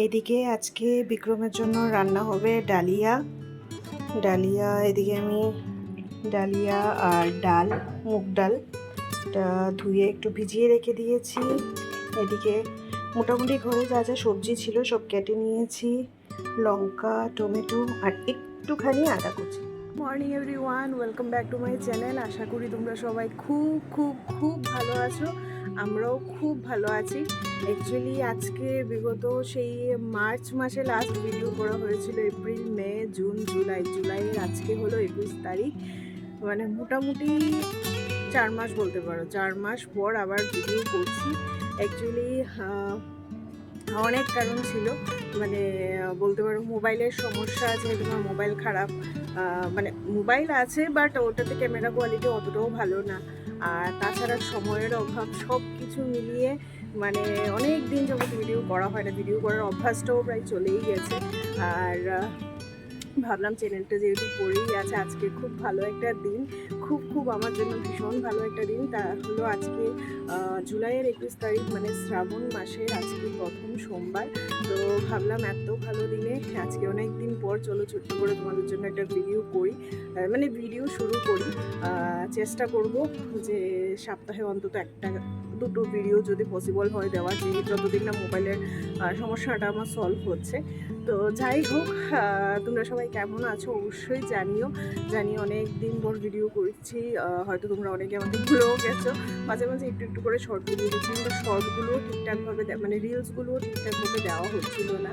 এইদিকে আজকে বিক্রমের জন্য রান্না হবে ডালিয়া। ডালিয়া, এদিকে আমি ডালিয়া আর ডাল, মুগ ডাল। ধুয়ে একটু ভিজিয়ে রেখে দিয়েছি। এদিকে মোটামুটি ঘরে যা যা সবজি ছিল সব কেটে নিয়েছি। লঙ্কা, টমেটো আর একটুখানি আদা কুচি। Morning everyone welcome back to my channel আশা করি তোমরা সবাই খুব খুব খুব ভালো আছো। আমরাও খুব ভালো আছি। অ্যাকচুয়ালি আজকে বিগত সেই মার্চ মাসে লাস্ট ভিডিও করা হয়েছিল এপ্রিল মে জুন জুলাই জুলাইয়ের আজকে হলো একুশ তারিখ। মানে মোটামুটি চার মাস বলতে পারো। চার মাস পর আবার ভিডিও করছি। অ্যাকচুয়ালি অনেক কারণ ছিল। মানে বলতে পারো, মোবাইলের সমস্যা আছে, তোমার মোবাইল খারাপ। মানে মোবাইল আছে বাট ওটাতে ক্যামেরা কোয়ালিটি অতটাও ভালো না। আর তাছাড়া সময়ের অভাব সব কিছু মিলিয়ে মানে অনেক দিন যখন ভিডিও করা হয় না। ভিডিও করার অভ্যাসটাও প্রায় চলেই গেছে। আর ভাবলাম চ্যানেলটা যেহেতু পড়েই আছে, আজকে খুব ভালো একটা দিন। খুব খুব আমার জন্য ভীষণ ভালো একটা দিন। তা হলো আজকে জুলাইয়ের একুশ তারিখ মানে শ্রাবণ মাসের আজকে প্রথম সোমবার। তো ভাবলাম এত ভালো দিনে, আজকে অনেক দিন পর চলো ছোট্ট করে তোমাদের জন্য একটা ভিডিও করি। মানে ভিডিও শুরু করি। চেষ্টা করব যে সপ্তাহে অন্তত একটা দুটো ভিডিও যদি পসিবল হয় দেওয়া যে যতদিন না মোবাইলের সমস্যাটা আমার সলভ হচ্ছে। তো যাই হোক তোমরা সবাই কেমন আছো অবশ্যই জানিও। জানি অনেক দিন পর ভিডিও করছি হয়তো তোমরা অনেকে আমাকে ভুলেও গেছো। মাঝে মাঝে একটু একটু করে শর্ট ভিডিও দিচ্ছি, কিন্তু শর্টগুলোও ঠিকঠাকভাবে মানে রিলসগুলোও ঠিকঠাকভাবে দেওয়া হচ্ছিল না।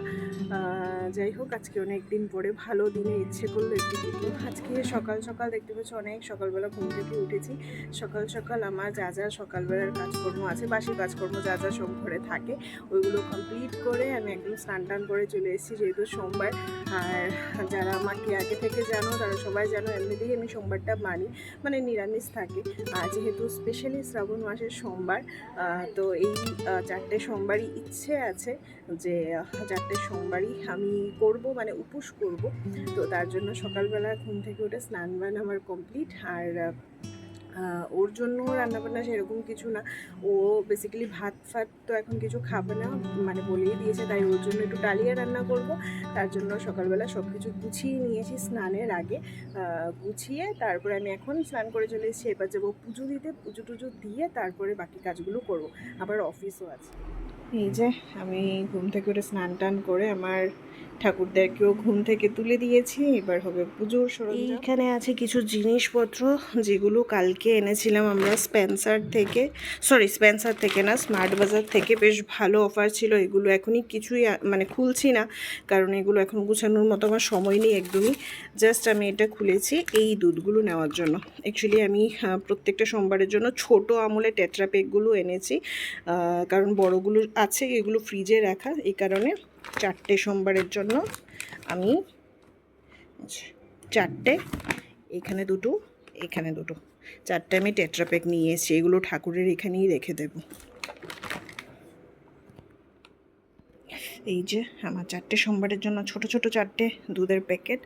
যাই হোক, আজকে অনেক দিন পরে, ভালো দিনে ইচ্ছে করল একটু ভিডিও আজকে সকাল সকাল দেখতে পাচ্ছ অনেক, সকালবেলা ঘুম থেকে উঠেছি। সকাল সকাল আমার যা যা সকালবেলার কাজকর্ম আছে, বাসি কাজকর্ম যা যা সব ঘরে থাকে, ওইগুলো কমপ্লিট করে আমি একদম স্নান টান করে চলে এসেছি যেহেতু সোমবার। আর যারা আমাকে আগে থেকে জানো, তারা সবাই জানো, এমনিতেই আমি সোমবারটা মানি মানে নিরামিষ থাকে। আর যেহেতু স্পেশালি শ্রাবণ মাসের সোমবার তো এই চারটে সোমবারই ইচ্ছে আছে যে, চারটে সোমবারই আমি করব মানে উপোস করব। তো তার জন্য সকালবেলা ঘুম থেকে উঠে স্নান বান আমার কমপ্লিট আর ওর জন্য রান্নাবান্না সেরকম কিছু না। ও বেসিক্যালি ভাত ফাত তো এখন কিছু খাবে না মানে বলেই দিয়েছে, তাই ওর জন্য একটু ডালিয়া রান্না করব। তার জন্য সকালবেলা সব কিছু গুছিয়ে নিয়েছি স্নানের আগে। গুছিয়ে তারপরে আমি এখন স্নান করে চলে এসেছি। এবার যাব পুজো দিতে, পুজো টুজো দিয়ে তারপরে বাকি কাজগুলো করব। আবার অফিসও আছে। এই যে আমি ঘুম থেকে উঠে স্নান টান করে আমার ঠাকুরদেরকেও ঘুম থেকে তুলে দিয়েছি, এবার হবে পুজোর সরঞ্জাম। এইখানে আছে কিছু জিনিসপত্র যেগুলো কালকে এনেছিলাম আমরা স্পেন্সার থেকে। সরি স্পেন্সার থেকে না স্মার্ট বাজার থেকে। বেশ ভালো অফার ছিল, এগুলো এখনই কিছুই মানে খুলছি না, কারণ এগুলো এখন গুছানোর মতো আমার সময় নেই একদমই। জাস্ট আমি এটা খুলেছি এই দুধগুলো নেওয়ার জন্য। অ্যাকচুয়ালি আমি প্রত্যেকটা সোমবারের জন্য ছোট আমলে টেট্রা প্যাকগুলো এনেছি কারণ বড়গুলো আছে, এগুলো ফ্রিজে রাখা, এই কারণে চারটে সোমবারের জন্য আমি আচ্ছা, চারটে এখানে দুটো এখানে দুটো। চারটে আমি টেট্রা প্যাক নিয়ে এসেছি এগুলো ঠাকুরের এখানেই রেখে দেব। এই যে আমার চারটে সোমবারের জন্য ছোট ছোট চারটে দুধের প্যাকেট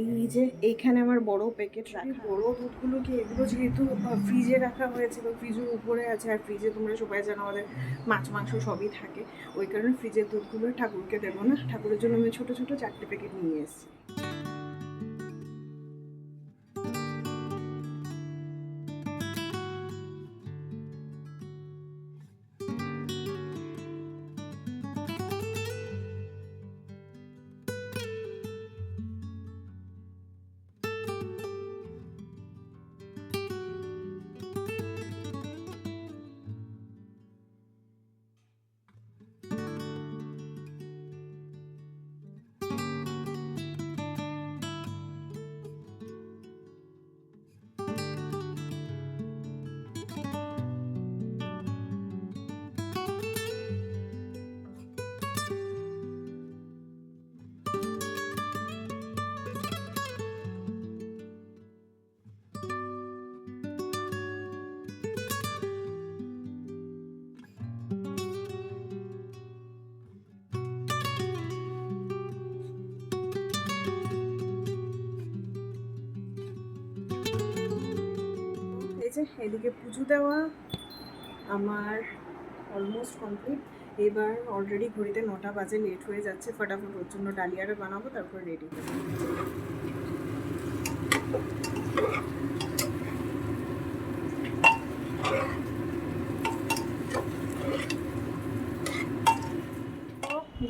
এই যে এইখানে আমার বড় প্যাকেট রাখা। বড় দুধগুলোকে এগুলো যেহেতু ফ্রিজে রাখা হয়েছে বা ফ্রিজের উপরে আছে আর ফ্রিজে তোমরা সবাই জানো আমাদের মাছ মাংস সবই থাকে। ওই কারণে ফ্রিজের দুধগুলো ঠাকুরকে দেবো না। ঠাকুরের জন্য আমি ছোট ছোট চারটে প্যাকেট নিয়ে এসেছি। এদিকে পুজো দেওয়া আমার অলমোস্ট কমপ্লিট এবার অলরেডি ঘড়িতে নটা বাজে লেট হয়ে যাচ্ছে। ফটাফট ওর জন্য ডালিয়াটা বানাবো, তারপর রেডি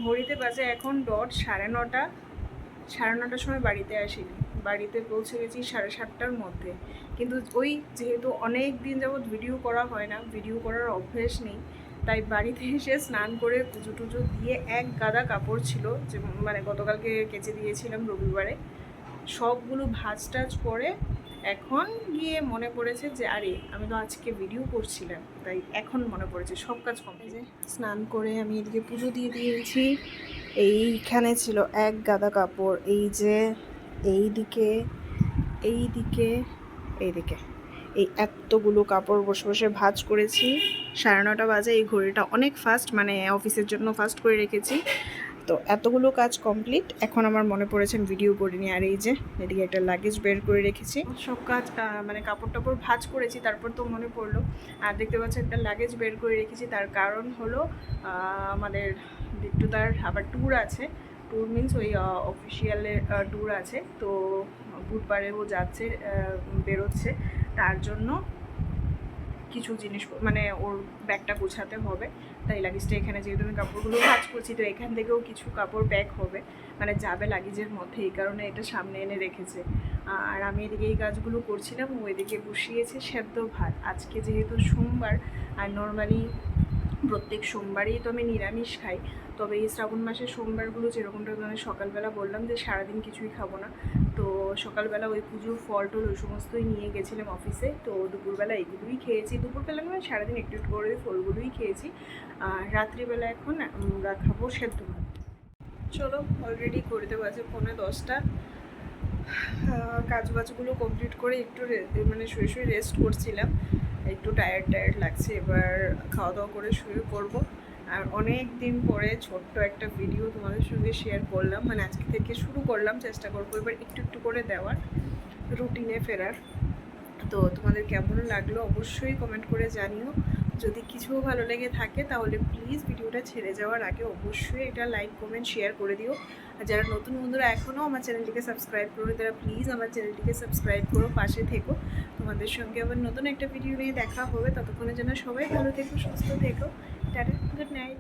ঘড়িতে বাজে এখন ডট সাড়ে নটা। সাড়ে নটার সময় বাড়িতে আসিনি। বাড়িতে পৌঁছে গেছি সাড়ে সাতটার মধ্যে। কিন্তু ওই যেহেতু অনেক দিন যাবৎ ভিডিও করা হয় না ভিডিও করার অভ্যেস নেই, তাই বাড়িতে এসে স্নান করে পুজো টুজো দিয়ে এক গাদা কাপড় ছিল, যে মানে গতকালকে কেচে দিয়েছিলাম রবিবারে। সবগুলো ভাজ টাজ করে এখন গিয়ে মনে পড়েছে যে, আরে, আমি তো আজকে ভিডিও করছিলাম, তাই এখন মনে পড়েছে, সব কাজ কমপ্লিট স্নান করে আমি এদিকে পুজো দিয়ে দিয়েছি। এইখানে ছিল এক গাদা কাপড়, এই যে এই দিকে এই দিকে এই দিকে এই এতগুলো কাপড় বসে বসে ভাঁজ করেছি। সাড়ে নটা বাজে, এই ঘড়িটা অনেক ফাস্ট মানে অফিসের জন্য ফাস্ট করে রেখেছি। তো এতগুলো কাজ কমপ্লিট এখন আমার মনে পড়েছে ভিডিও করিনি আর এই যে, এদিকে একটা লাগেজ বের করে রেখেছি। সব কাজ মানে কাপড় টাপড় ভাজ করেছি, তারপর তো মনে পড়ল। আর দেখতে পাচ্ছি, একটা লাগেজ বের করে রেখেছি। তার কারণ হলো আমাদের বিট্টুদার আবার ট্যুর আছে। ট্যুর মিন্স ওই অফিসিয়ালের ট্যুর আছে। তো বুধবারে ও যাচ্ছে বেরোচ্ছে। তার জন্য কিছু জিনিস মানে ওর ব্যাগটা গোছাতে হবে। তাই লাগেজটা এখানে যেহেতু আমি কাপড়গুলো কাজ করছি, তো এখান থেকেও কিছু কাপড় ব্যাগ হবে। মানে যাবে লাগেজের মধ্যে, এই কারণে এটা সামনে এনে রেখেছে। আর আমি এদিকে এই কাজগুলো করছিলাম, ও এদিকে বসিয়েছে সেদ্ধ ভাত। আজকে যেহেতু সোমবার, আর নর্মালি প্রত্যেক সোমবারই তো আমি নিরামিষ খাই। তবে এই শ্রাবণ মাসের সোমবারগুলো যেরকমটা মানে সকালবেলা বললাম যে সারাদিন কিছুই খাব না। তো সকালবেলা ওই পুজোর ফল টল ওই সমস্তই নিয়ে গেছিলাম অফিসে। তো দুপুরবেলা এগুলোই খেয়েছি। দুপুরবেলা মানে সারাদিন একটু একটু করে ফলগুলোই খেয়েছি। আর রাত্রিবেলা এখন আমরা খাব সেদ্ধ ভাত। চলো অলরেডি করে করতে বাজে পৌনে দশটা। কাজ বাজগুলো কমপ্লিট করে একটু মানে শুয়ে শুয়ে রেস্ট করছিলাম। একটু টায়ার্ড টায়ার্ড লাগছে। এবার খাওয়া দাওয়া করে শুয়ে পড়ব। আর অনেক দিন পরে ছোট্ট একটা ভিডিও তোমাদের সঙ্গে শেয়ার করলাম। মানে আজকে থেকে শুরু করলাম, চেষ্টা করব এবার একটু একটু করে দেওয়ার রুটিনে ফেরার। তো তোমাদের কেমন লাগল অবশ্যই কমেন্ট করে জানিও। যদি কিছু ভালো লেগে থাকে, তাহলে প্লিজ ভিডিওটা ছেড়ে যাওয়ার আগে অবশ্যই এটা লাইক কমেন্ট শেয়ার করে দিও। আর যারা নতুন বন্ধুরা এখনও আমার চ্যানেলটিকে সাবস্ক্রাইব করো তারা প্লিজ আমার চ্যানেলটিকে সাবস্ক্রাইব করো, পাশে থেকো। তোমাদের সঙ্গে আবার নতুন একটা ভিডিও নিয়ে দেখা হবে। ততক্ষণের জন্য সবাই ভালো থেকো, সুস্থ থেকো। Tata good night